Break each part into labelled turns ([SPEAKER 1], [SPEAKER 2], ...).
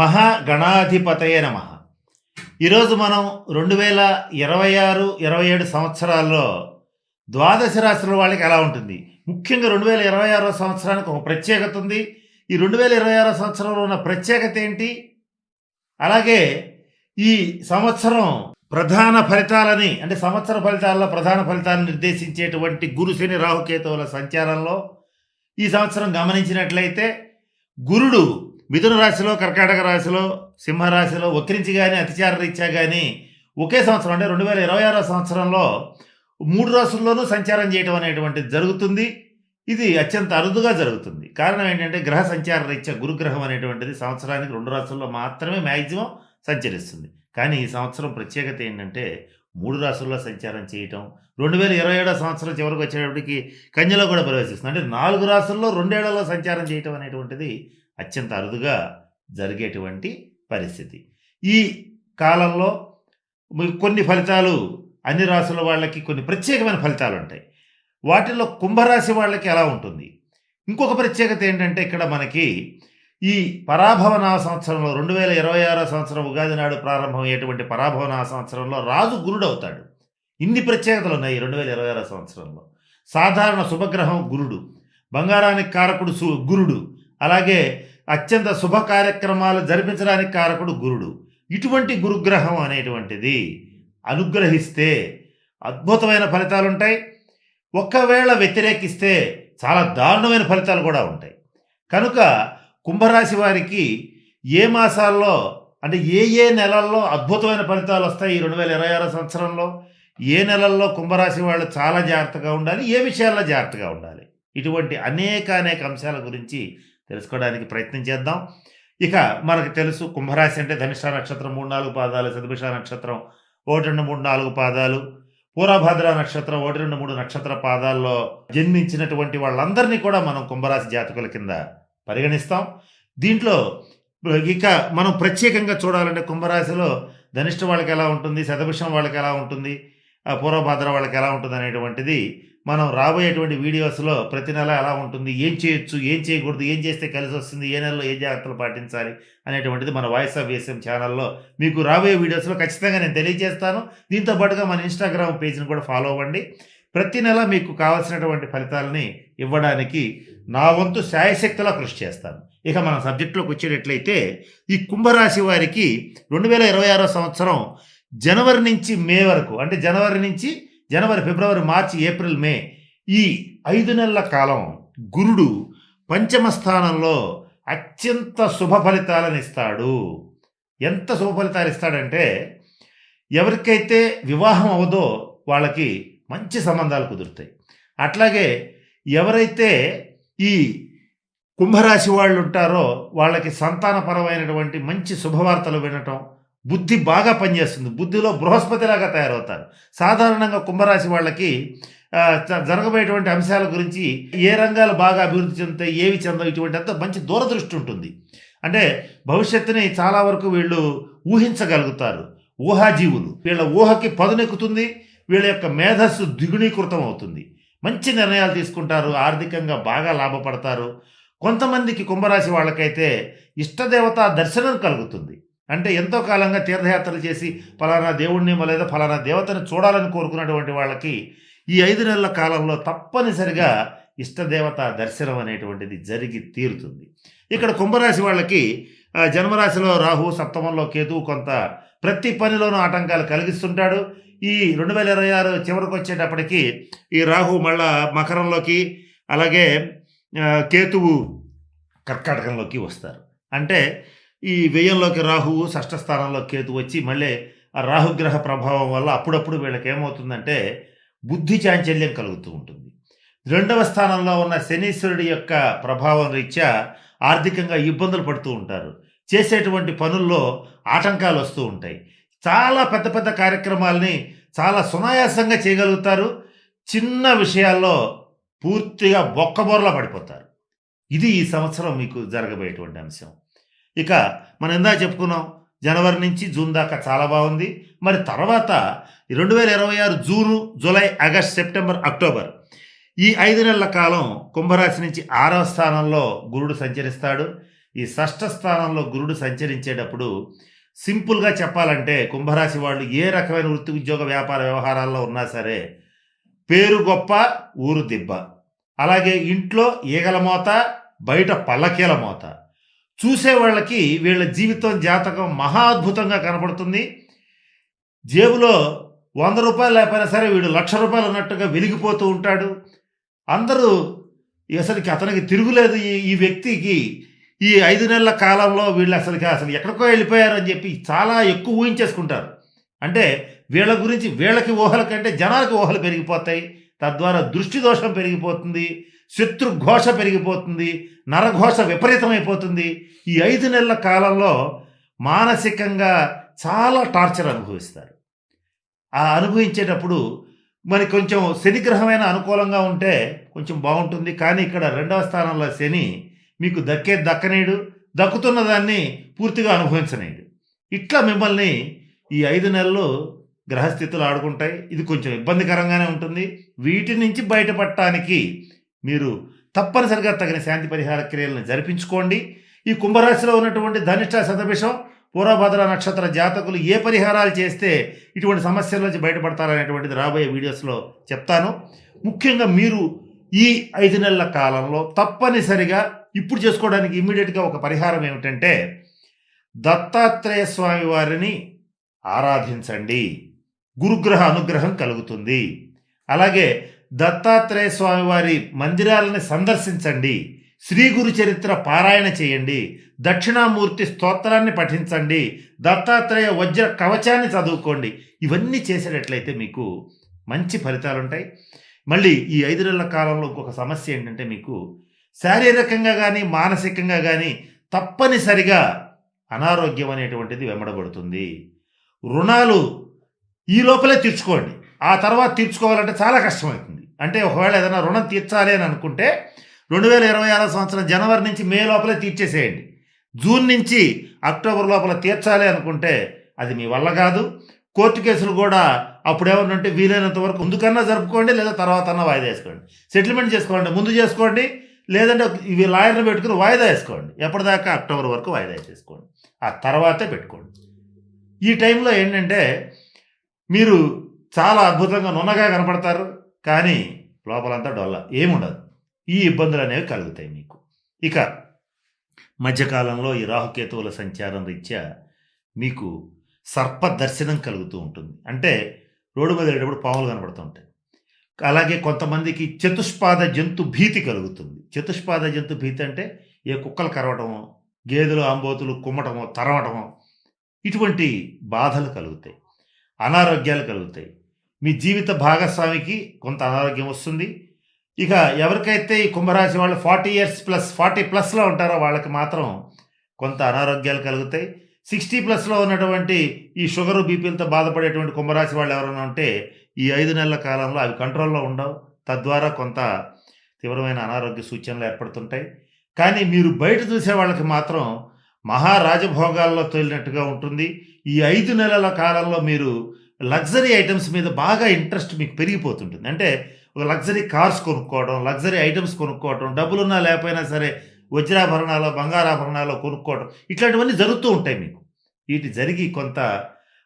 [SPEAKER 1] మహాగణాధిపతయ నమ. ఈరోజు మనం రెండు వేల ఇరవై ఆరు ఇరవై ఏడు సంవత్సరాల్లో ద్వాదశ రాశుల వాళ్ళకి ఎలా ఉంటుంది? ముఖ్యంగా రెండు వేల ఇరవై ఆరో సంవత్సరానికి ఒక ప్రత్యేకత ఉంది. ఈ రెండు వేల ఇరవై ఆరో సంవత్సరంలో ఉన్న ప్రత్యేకత ఏంటి? అలాగే ఈ సంవత్సరం ప్రధాన ఫలితాలని అంటే సంవత్సర ఫలితాల్లో ప్రధాన ఫలితాలను నిర్దేశించేటువంటి గురు శని రాహుకేతువుల సంచారంలో ఈ సంవత్సరం గమనించినట్లయితే గురుడు మిథున రాశిలో కర్కాటక రాశిలో సింహరాశిలో వక్రించి కానీ అతిచార రీత్యా కానీ ఒకే సంవత్సరం అంటే రెండు వేల ఇరవై ఆరో సంవత్సరంలో మూడు రాశుల్లోనూ సంచారం చేయడం అనేటువంటిది జరుగుతుంది. ఇది అత్యంత అరుదుగా జరుగుతుంది. కారణం ఏంటంటే గ్రహ సంచార రీత్యా గురుగ్రహం అనేటువంటిది సంవత్సరానికి రెండు రాశుల్లో మాత్రమే మ్యాక్సిమం సంచరిస్తుంది. కానీ ఈ సంవత్సరం ప్రత్యేకత ఏంటంటే మూడు రాశుల్లో సంచారం చేయటం రెండు వేల ఇరవై ఏడో సంవత్సరం చివరికి వచ్చేటప్పటికి కన్యలో కూడా ప్రవేశిస్తుంది. అంటే నాలుగు రాశుల్లో రెండేళ్ళలో సంచారం చేయటం అనేటువంటిది అత్యంత అరుదుగా జరిగేటువంటి పరిస్థితి. ఈ కాలంలో కొన్ని ఫలితాలు అన్ని రాశుల వాళ్ళకి కొన్ని ప్రత్యేకమైన ఫలితాలు ఉంటాయి. వాటిల్లో కుంభరాశి వాళ్ళకి ఎలా ఉంటుంది? ఇంకొక ప్రత్యేకత ఏంటంటే ఇక్కడ మనకి ఈ పరాభవన సంవత్సరంలో రెండు వేల ఇరవై ఆరో సంవత్సరం ఉగాది నాడు ప్రారంభమయ్యేటువంటి పరాభవన సంవత్సరంలో రాజు గురుడు అవుతాడు. ఇన్ని ప్రత్యేకతలు ఉన్నాయి రెండు వేల ఇరవై ఆరో సంవత్సరంలో. సాధారణ శుభగ్రహం గురుడు. బంగారానికి కారకుడు సు గురుడు. అలాగే అత్యంత శుభ కార్యక్రమాలు జరిపించడానికి కారకుడు గురుడు. ఇటువంటి గురుగ్రహం అనేటువంటిది అనుగ్రహిస్తే అద్భుతమైన ఫలితాలు ఉంటాయి. ఒక్కవేళ వ్యతిరేకిస్తే చాలా దారుణమైన ఫలితాలు కూడా ఉంటాయి. కనుక కుంభరాశి వారికి ఏ మాసాల్లో అంటే ఏ ఏ నెలల్లో అద్భుతమైన ఫలితాలు వస్తాయి ఈ రెండు వేల ఇరవై ఆరో సంవత్సరంలో? ఏ నెలల్లో కుంభరాశి వాళ్ళు చాలా జాగ్రత్తగా ఉండాలి? ఏ విషయాల్లో జాగ్రత్తగా ఉండాలి? ఇటువంటి అనేక అనేక అంశాల గురించి తెలుసుకోవడానికి ప్రయత్నం చేద్దాం. ఇక మనకు తెలుసు కుంభరాశి అంటే ధనిష్ట నక్షత్రం మూడు నాలుగు పాదాలు సదుభిష నక్షత్రం ఒకటి రెండు మూడు నాలుగు పాదాలు. పూర్వభద్ర నక్షత్రం ఒకటి రెండు మూడు నక్షత్ర పాదాల్లో జన్మించినటువంటి వాళ్ళందరినీ కూడా మనం కుంభరాశి జాతకుల కింద పరిగణిస్తాం. దీంట్లో ఇక మనం ప్రత్యేకంగా చూడాలంటే కుంభరాశిలో ధనిష్ట వాళ్ళకి ఎలా ఉంటుంది శతభిషం వాళ్ళకి ఎలా ఉంటుంది ఆ పూర్వభద్ర వాళ్ళకి ఎలా ఉంటుంది అనేటువంటిది మనం రాబోయేటువంటి వీడియోస్లో ప్రతి నెల ఎలా ఉంటుంది ఏం చేయొచ్చు ఏం చేయకూడదు ఏం చేస్తే కలిసి వస్తుంది ఏ నెలలో ఏ జాగ్రత్తలు పాటించాలి అనేటువంటిది మన వాయిస్ ఆఫ్ వేసం ఛానల్లో మీకు రాబోయే వీడియోస్లో ఖచ్చితంగా నేను తెలియజేస్తాను. దీంతో పాటుగా మన ఇన్స్టాగ్రామ్ పేజ్ని కూడా ఫాలో అవ్వండి. ప్రతి నెల మీకు కావాల్సినటువంటి ఫలితాలని ఇవ్వడానికి నా వంతు శాయశక్తిలో కృషి చేస్తాను. ఇక మన సబ్జెక్టులోకి వచ్చేటట్లయితే ఈ కుంభరాశి వారికి రెండు వేల ఇరవై ఆరో సంవత్సరం జనవరి నుంచి మే వరకు అంటే జనవరి నుంచి జనవరి ఫిబ్రవరి మార్చి ఏప్రిల్ మే ఈ ఐదు నెలల కాలం గురుడు పంచమ స్థానంలో అత్యంత శుభ ఫలితాలను ఇస్తాడు. ఎంత శుభ ఫలితాలు ఇస్తాడంటే ఎవరికైతే వివాహం అవదో వాళ్ళకి మంచి సంబంధాలు కుదురుతాయి. అట్లాగే ఎవరైతే ఈ కుంభరాశి వాళ్ళు ఉంటారో వాళ్ళకి సంతానపరమైనటువంటి మంచి శుభవార్తలు వినటం బుద్ధి బాగా పనిచేస్తుంది. బుద్ధిలో బృహస్పతిలాగా తయారవుతారు. సాధారణంగా కుంభరాశి వాళ్ళకి జ- జరగబోయేటువంటి అంశాల గురించి ఏ రంగాలు బాగా అభివృద్ధి చెందుతాయి ఏవి చెందవు ఇటువంటి అంతా మంచి దూరదృష్టి ఉంటుంది. అంటే భవిష్యత్తుని చాలా వరకు వీళ్ళు ఊహించగలుగుతారు. ఊహాజీవులు. వీళ్ళ ఊహకి పదునెక్కుతుంది వీళ్ళ యొక్క మేధస్సు ద్విగుణీకృతం అవుతుంది. మంచి నిర్ణయాలు తీసుకుంటారు ఆర్థికంగా బాగా లాభపడతారు. కొంతమందికి కుంభరాశి వాళ్ళకైతే ఇష్టదేవత దర్శనం కలుగుతుంది. అంటే ఎంతో కాలంగా తీర్థయాత్రలు చేసి ఫలానా దేవుణ్ణి లేదా ఫలానా దేవతను చూడాలని కోరుకున్నటువంటి వాళ్ళకి ఈ ఐదు నెలల కాలంలో తప్పనిసరిగా ఇష్టదేవత దర్శనం అనేటువంటిది జరిగి తీరుతుంది. ఇక్కడ కుంభరాశి వాళ్ళకి జన్మరాశిలో రాహు సప్తమంలో కేతువు కొంత ప్రతి పనిలోనూ ఆటంకాలు కలిగిస్తుంటాడు. ఈ రెండు వేల ఇరవై ఆరు చివరికి వచ్చేటప్పటికి ఈ రాహు మళ్ళా మకరంలోకి అలాగే కేతువు కర్కాటకంలోకి వస్తారు. అంటే ఈ వ్యయంలోకి రాహువు షష్ఠ స్థానంలో కేతు వచ్చి మళ్ళీ ఆ రాహుగ్రహ ప్రభావం వల్ల అప్పుడప్పుడు వీళ్ళకి ఏమవుతుందంటే బుద్ధి చాంచల్యం కలుగుతూ ఉంటుంది. రెండవ స్థానంలో ఉన్న శనీశ్వరుడి యొక్క ప్రభావం రీత్యా ఆర్థికంగా ఇబ్బందులు పడుతూ ఉంటారు. చేసేటువంటి పనుల్లో ఆటంకాలు వస్తూ ఉంటాయి. చాలా పెద్ద పెద్ద కార్యక్రమాల్ని చాలా సునాయాసంగా చేయగలుగుతారు. చిన్న విషయాల్లో పూర్తిగా బొక్కబోరలా పడిపోతారు. ఇది ఈ సంవత్సరం మీకు జరగబోయేటువంటి అంశం. ఇక మనం ఇందా చెప్పుకున్నాం జనవరి నుంచి జూన్ దాకా చాలా బాగుంది. మరి తర్వాత రెండు వేల ఇరవై ఆరు June July August September October ఈ ఐదు నెలల కాలం కుంభరాశి నుంచి ఆరవ స్థానంలో గురుడు సంచరిస్తాడు. ఈ షష్ఠ స్థానంలో గురుడు సంచరించేటప్పుడు సింపుల్గా చెప్పాలంటే కుంభరాశి వాళ్ళు ఏ రకమైన వృత్తి ఉద్యోగ వ్యాపార వ్యవహారాల్లో ఉన్నా సరే పేరు గొప్ప ఊరు దిబ్బ. అలాగే ఇంట్లో ఈగల మోత బయట పల్లకీల మోత. చూసే వాళ్ళకి వీళ్ళ జీవితం జాతకం మహా అద్భుతంగా కనపడుతుంది. జేబులో వంద రూపాయలు లేకపోయినా సరే వీడు లక్ష రూపాయలు ఉన్నట్టుగా వెలిగిపోతూ ఉంటాడు. అందరూ అసలుకి అతనికి తిరుగులేదు. ఈ ఈ వ్యక్తికి ఈ ఐదు నెలల కాలంలో వీళ్ళు అసలుకి అసలు ఎక్కడికో వెళ్ళిపోయారు అని చెప్పి చాలా ఎక్కువ ఊహించేసుకుంటారు. అంటే వీళ్ళ గురించి వీళ్ళకి ఊహల కంటే జనాలకి ఊహలు పెరిగిపోతాయి. తద్వారా దృష్టి దోషం పెరిగిపోతుంది. శత్రుఘోష పెరిగిపోతుంది నరఘోష విపరీతమైపోతుంది. ఈ ఐదు నెలల కాలంలో మానసికంగా చాలా టార్చర్ అనుభవిస్తారు. ఆ అనుభవించేటప్పుడు మరి కొంచెం శనిగ్రహమైన అనుకూలంగా ఉంటే కొంచెం బాగుంటుంది. కానీ ఇక్కడ రెండవ స్థానంలో శని మీకు దక్కే దక్కనేడు దక్కుతున్న దాన్ని పూర్తిగా అనుభవించనేడు. ఇట్లా మిమ్మల్ని ఈ ఐదు నెలలు గ్రహస్థితులు ఆడుకుంటాయి. ఇది కొంచెం ఇబ్బందికరంగానే ఉంటుంది. వీటి నుంచి బయటపడటానికి మీరు తప్పనిసరిగా తగిన శాంతి పరిహార క్రియలను జరిపించుకోండి. ఈ కుంభరాశిలో ఉన్నటువంటి ధనిష్ట శతభిషం పూర్వభద్ర నక్షత్ర జాతకులు ఏ పరిహారాలు చేస్తే ఇటువంటి సమస్యల నుంచి బయటపడతారనేటువంటిది రాబోయే వీడియోస్లో చెప్తాను. ముఖ్యంగా మీరు ఈ ఐదు నెలల కాలంలో తప్పనిసరిగా ఇప్పుడు చేసుకోవడానికి ఇమ్మీడియట్గా ఒక పరిహారం ఏమిటంటే దత్తాత్రేయ స్వామి వారిని ఆరాధించండి. గురుగ్రహ అనుగ్రహం కలుగుతుంది. అలాగే దత్తాత్రేయ స్వామివారి మందిరాలని సందర్శించండి. శ్రీ గురు చరిత్ర పారాయణ చేయండి. దక్షిణామూర్తి స్తోత్రాన్ని పఠించండి. దత్తాత్రేయ వజ్ర కవచాన్ని చదువుకోండి. ఇవన్నీ చేసేటట్లయితే మీకు మంచి ఫలితాలు ఉంటాయి మళ్ళీ ఈ ఐదు నెలల కాలంలో ఇంకొక సమస్య ఏంటంటే మీకు శారీరకంగా కానీ మానసికంగా కానీ తప్పనిసరిగా అనారోగ్యం అనేటువంటిది వెంబడబడుతుంది. రుణాలు ఈ లోపలే తీర్చుకోండి. ఆ తర్వాత తీర్చుకోవాలంటే చాలా కష్టమవుతుంది. అంటే ఒకవేళ ఏదైనా రుణం తీర్చాలి అని అనుకుంటే రెండు వేల ఇరవై ఆరో సంవత్సరం జనవరి నుంచి మే లోపలే తీర్చేసేయండి. జూన్ నుంచి అక్టోబర్ లోపల తీర్చాలి అనుకుంటే అది మీ వల్ల కాదు. కోర్టు కేసులు కూడా అప్పుడు ఏమన్నంటే వీలైనంత వరకు ముందుకన్నా జరుపుకోండి లేదా తర్వాత అన్నా వాయిదా వేసుకోండి. సెటిల్మెంట్ చేసుకోండి ముందు చేసుకోండి లేదంటే ఇవి లాయర్ని పెట్టుకుని వాయిదా వేసుకోండి. ఎప్పటిదాకా అక్టోబర్ వరకు వాయిదా చేసుకోండి ఆ తర్వాతే పెట్టుకోండి. ఈ టైంలో ఏంటంటే మీరు చాలా అద్భుతంగా నున్నగా కనపడతారు. కానీ లోపలంతా డొల్ల. ఏముండదు. ఈ ఇబ్బందులు అనేవి కలుగుతాయి మీకు. ఇక మధ్యకాలంలో ఈ రాహుకేతువుల సంచారం రీత్యా మీకు సర్ప దర్శనం కలుగుతూ ఉంటుంది. అంటే రోడ్డు మీద వెళ్ళేటప్పుడు పాములు కనబడుతూ ఉంటాయి. అలాగే కొంతమందికి చతుష్పాద జంతు భీతి కలుగుతుంది. చతుష్పాద జంతు భీతి అంటే ఏ కుక్కలు కరవటమో గేదెలు ఆంబోతులు కుమ్మటమో తరవటమో ఇటువంటి బాధలు కలుగుతాయి. అనారోగ్యాలు కలుగుతాయి. మీ జీవిత భాగస్వామికి కొంత అనారోగ్యం వస్తుంది. ఇక ఎవరికైతే ఈ కుంభరాశి వాళ్ళు ఫార్టీ ఇయర్స్ ప్లస్ ఫార్టీ ప్లస్లో ఉంటారో వాళ్ళకి మాత్రం కొంత అనారోగ్యాలు కలుగుతాయి. సిక్స్టీ ప్లస్లో ఉన్నటువంటి ఈ షుగర్ బీపీలతో బాధపడేటువంటి కుంభరాశి వాళ్ళు ఎవరైనా ఉంటే ఈ ఐదు నెలల కాలంలో అవి కంట్రోల్లో ఉండవు. తద్వారా కొంత తీవ్రమైన అనారోగ్య సూచనలు ఏర్పడుతుంటాయి. కానీ మీరు బయట చూసే వాళ్ళకి మాత్రం మహారాజభోగాల్లో తేలినట్టుగా ఉంటుంది. ఈ ఐదు నెలల కాలంలో మీరు లగ్జరీ ఐటమ్స్ మీద బాగా ఇంట్రెస్ట్ మీకు పెరిగిపోతుంటుంది. అంటే ఒక లగ్జరీ కార్స్ కొనుక్కోవడం లగ్జరీ ఐటమ్స్ కొనుక్కోవడం డబ్బులున్నా లేకపోయినా సరే వజ్రాభరణాలు బంగారాభరణాలు కొనుక్కోవడం ఇట్లాంటివన్నీ జరుగుతూ ఉంటాయి మీకు. వీటి జరిగి కొంత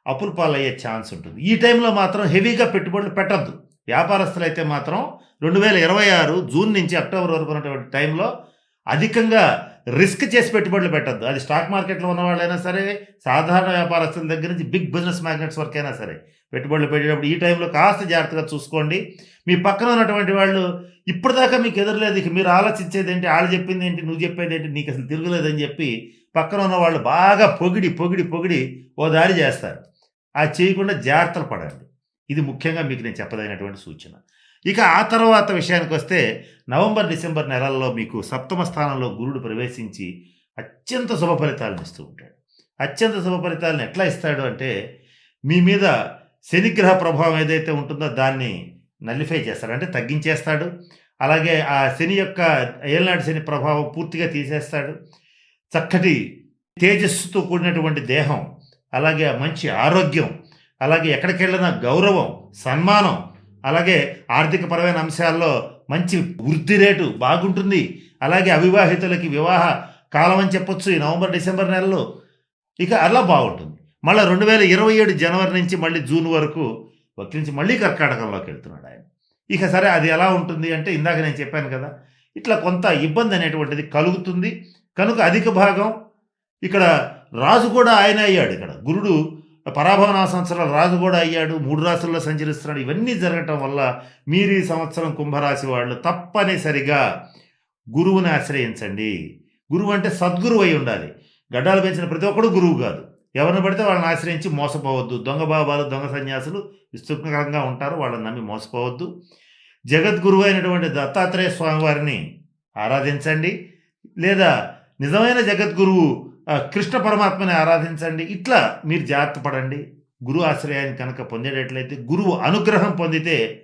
[SPEAKER 1] అప్పుల పాలయ్యే ఛాన్స్ ఉంటుంది. ఈ టైంలో మాత్రం హెవీగా పెట్టుబడులు పెట్టద్దు. వ్యాపారస్తులు అయితే మాత్రం రెండు వేల ఇరవై ఆరు జూన్ నుంచి అక్టోబర్ వరకు ఉన్నటువంటి టైంలో అధికంగా రిస్క్ చేసి పెట్టుబడులు పెట్టద్దు. అది స్టాక్ మార్కెట్లో ఉన్న వాళ్ళైనా సరే సాధారణ వ్యాపారస్తుల దగ్గర నుంచి బిగ్ బిజినెస్ మ్యాగ్నెట్స్ వరకు అయినా సరే పెట్టుబడులు పెట్టేటప్పుడు ఈ టైంలో కాస్త జాగ్రత్తగా చూసుకోండి. మీ పక్కన ఉన్నటువంటి వాళ్ళు ఇప్పటిదాకా మీకు ఎదురలేదు. ఇక మీరు ఆలోచించేది ఏంటి వాళ్ళు చెప్పింది ఏంటి నువ్వు చెప్పేది ఏంటి నీకు అసలు తిరగలేదని చెప్పి పక్కన ఉన్న వాళ్ళు బాగా పొగిడి పొగిడి పొగిడి ఓ దారి చేస్తారు. అది చేయకుండా జాగ్రత్తలు పడండి. ఇది ముఖ్యంగా మీకు నేను చెప్పదగినటువంటి సూచన. ఇక ఆ తర్వాత విషయానికి వస్తే నవంబర్ డిసెంబర్ నెలల్లో మీకు సప్తమ స్థానంలో గురుడు ప్రవేశించి అత్యంత శుభ ఫలితాలను ఇస్తూ ఉంటాడు. అత్యంత శుభ ఫలితాలను ఎట్లా ఇస్తాడు అంటే మీ మీద శనిగ్రహ ప్రభావం ఏదైతే ఉంటుందో దాన్ని నల్లిఫై చేస్తాడు. అంటే తగ్గించేస్తాడు. అలాగే ఆ శని యొక్క ఏళ్ళనాటి శని ప్రభావం పూర్తిగా తీసేస్తాడు. చక్కటి తేజస్సుతో కూడినటువంటి దేహం అలాగే మంచి ఆరోగ్యం అలాగే ఎక్కడికి వెళ్ళినా గౌరవం సన్మానం అలాగే ఆర్థికపరమైన అంశాల్లో మంచి వృద్ధి రేటు బాగుంటుంది. అలాగే అవివాహితులకి వివాహ కాలం అని చెప్పొచ్చు ఈ నవంబర్ డిసెంబర్ నెలలో. ఇక అలా బాగుంటుంది. మళ్ళీ రెండు వేల ఇరవై ఏడు జనవరి నుంచి మళ్ళీ జూన్ వరకు నుంచి మళ్ళీ కర్కాటకంలోకి వెళ్తున్నాడు ఆయన. ఇక సరే అది ఎలా ఉంటుంది అంటే ఇందాక నేను చెప్పాను కదా ఇట్లా కొంత ఇబ్బంది అనేటువంటిది కలుగుతుంది. కనుక అధిక భాగం ఇక్కడ రాజు కూడా ఆయన అయ్యాడు ఇక్కడ. గురుడు పరాభవన సంవత్సరాలు రాజు కూడా అయ్యాడు మూడు రాసుల్లో సంచరిస్తున్నాడు. ఇవన్నీ జరగటం వల్ల మీరు ఈ సంవత్సరం కుంభరాశి వాళ్ళు తప్పనిసరిగా గురువుని ఆశ్రయించండి. గురువు అంటే సద్గురువు అయి ఉండాలి. గడ్డాలు పెంచిన ప్రతి ఒక్కడు గురువు కాదు. ఎవరిని పడితే వాళ్ళని ఆశ్రయించి మోసపోవద్దు. దొంగ బాబాలు దొంగ సన్యాసులు విస్తృతంగా ఉంటారు. వాళ్ళని నమ్మి మోసపోవద్దు. జగద్గురువు అయినటువంటి దత్తాత్రేయ స్వామివారిని ఆరాధించండి. లేదా నిజమైన జగద్గురువు కృష్ణ పరమాత్మని ఆరాధించండి. ఇట్లా మీరు జాగ్రత్త పడండి. గురువు ఆశ్రయాన్ని కనుక పొందేటట్లయితే గురువు అనుగ్రహం పొందితే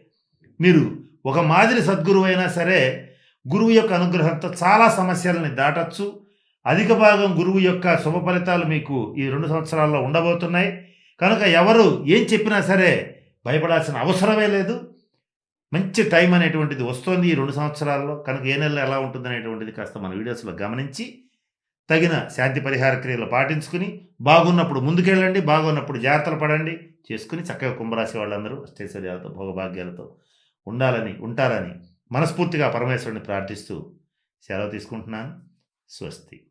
[SPEAKER 1] మీరు ఒక మాదిరి సద్గురువు అయినా సరే గురువు యొక్క అనుగ్రహంతో చాలా సమస్యలని దాటచ్చు. అధిక భాగం గురువు యొక్క శుభ ఫలితాలు మీకు ఈ రెండు సంవత్సరాల్లో ఉండబోతున్నాయి. కనుక ఎవరు ఏం చెప్పినా సరే భయపడాల్సిన అవసరమే లేదు. మంచి టైం అనేటువంటిది వస్తుంది ఈ రెండు సంవత్సరాల్లో. కనుక ఏ నెలలో ఎలా ఉంటుంది అనేటువంటిది కాస్త మన వీడియోస్లో గమనించి తగిన శాంతి పరిహార క్రియలు పాటించుకుని బాగున్నప్పుడు ముందుకెళ్ళండి బాగున్నప్పుడు జాగ్రత్తలు పడండి చేసుకుని చక్కగా కుంభరాశి వాళ్ళందరూ అష్టైశ్వర్యాలతో భోగభాగ్యాలతో ఉండాలని ఉంటారని మనస్ఫూర్తిగా పరమేశ్వరుని ప్రార్థిస్తూ సెలవు తీసుకుంటున్నాను. స్వస్తి.